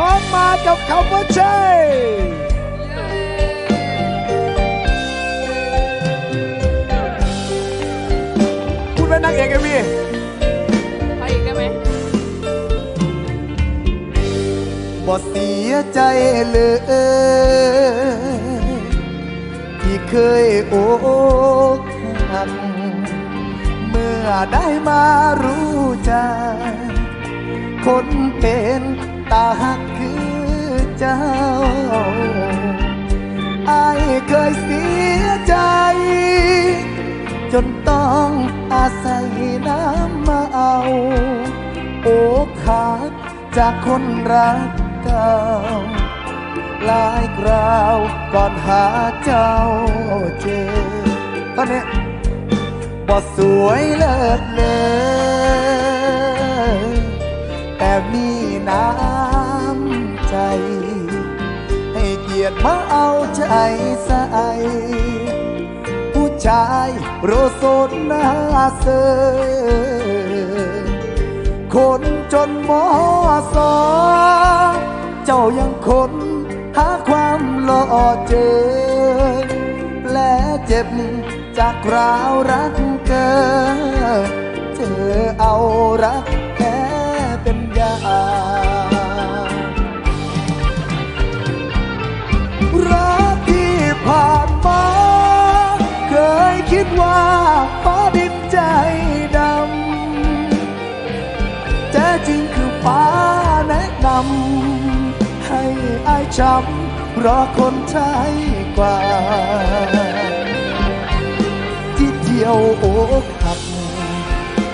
น้องมากับคำว่าใช่คุณเป็นนางเอกเอ็มวีไปอีกได้ไหมบ่เสียใจเลย ที่เคยโอกหักเมื่อได้มารู้ใจคนเป็นตาหัก จนต้องอาศัยน้ำมาเอา โอกหักจากคนรักเก่าหลายคราวก่อนหาเจ้าเจอตอนนี้บ่สวยเลิศเลย แต่มีน้ำใจ ให้เกียรติมาเอาใจใส่ ชายโรสนหน้าเซอคนจนมอสอเจ้ายังคนหาความหล่อเจอและเจ็บจากคราวรักเกินเธอเอารัก จริงคือฟ้าแนะนำให้อายช้ำราะคนใช่กว่า ที่เที่ยวโอกหัก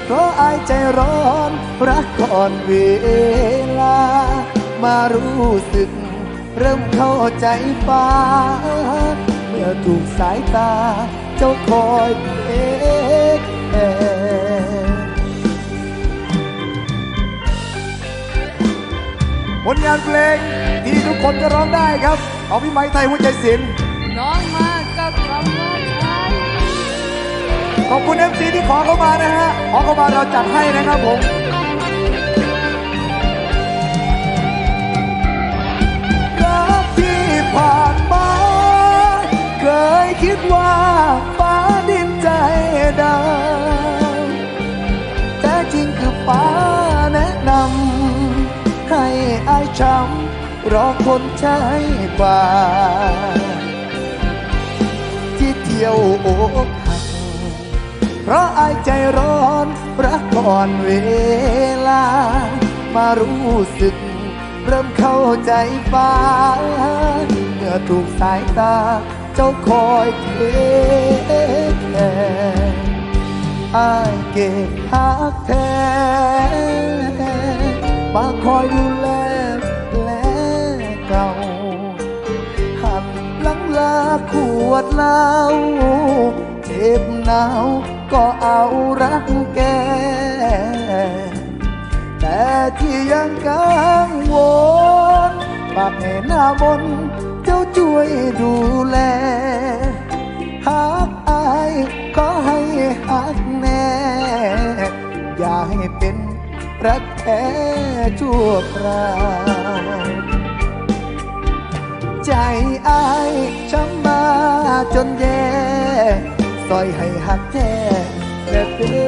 เพราะอายใจร้อนรักก่อนเวลา มารู้สึก เริ่มเข้าใจฟ้า เมื่อถูกสายตา เจ้าคอยเอ ผลงานเพลงที่ทุกคนจะร้องได้ครับ เอาพี่ไม้ไทยหัวใจศิลป์น้องมากับคำว่าใช่ขอบคุณเอฟซีที่ขอเข้ามานะฮะ ขอเข้ามาเราจัดให้นะครับผมรักที่ผ่านมาเคยคิดว่าฟ้าดินใจด ช้ำรอคนใช่กว่า ที่เที่ยวอกหักเพราะอายใจร้อนรักก่อนเวลา มารู้สึก เริ่มเข้าใจฟ้าเมื่อถูกสายตา เจ้าคอยเทคแคร์อายเก็บหักแท้มาคอยดูแล ขวดเหล้าเจ็บหนาวก็เอารักแก แต่ที่ยังกังวลฝากให้หน้ามนเจ้าช่วยดูแลหากอายขอให้หักแน่ อย่าให้เป็นรักแท้ชั่วคราว ใจอายช้ำมาจนแย่ซอยให้หักแท้และเด้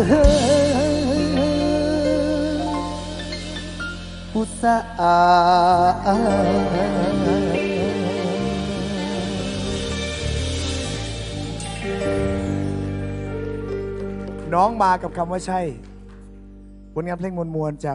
อผู้สะอาดน้องมากับคำว่าใช่ผลงานเพลงมวลๆจาก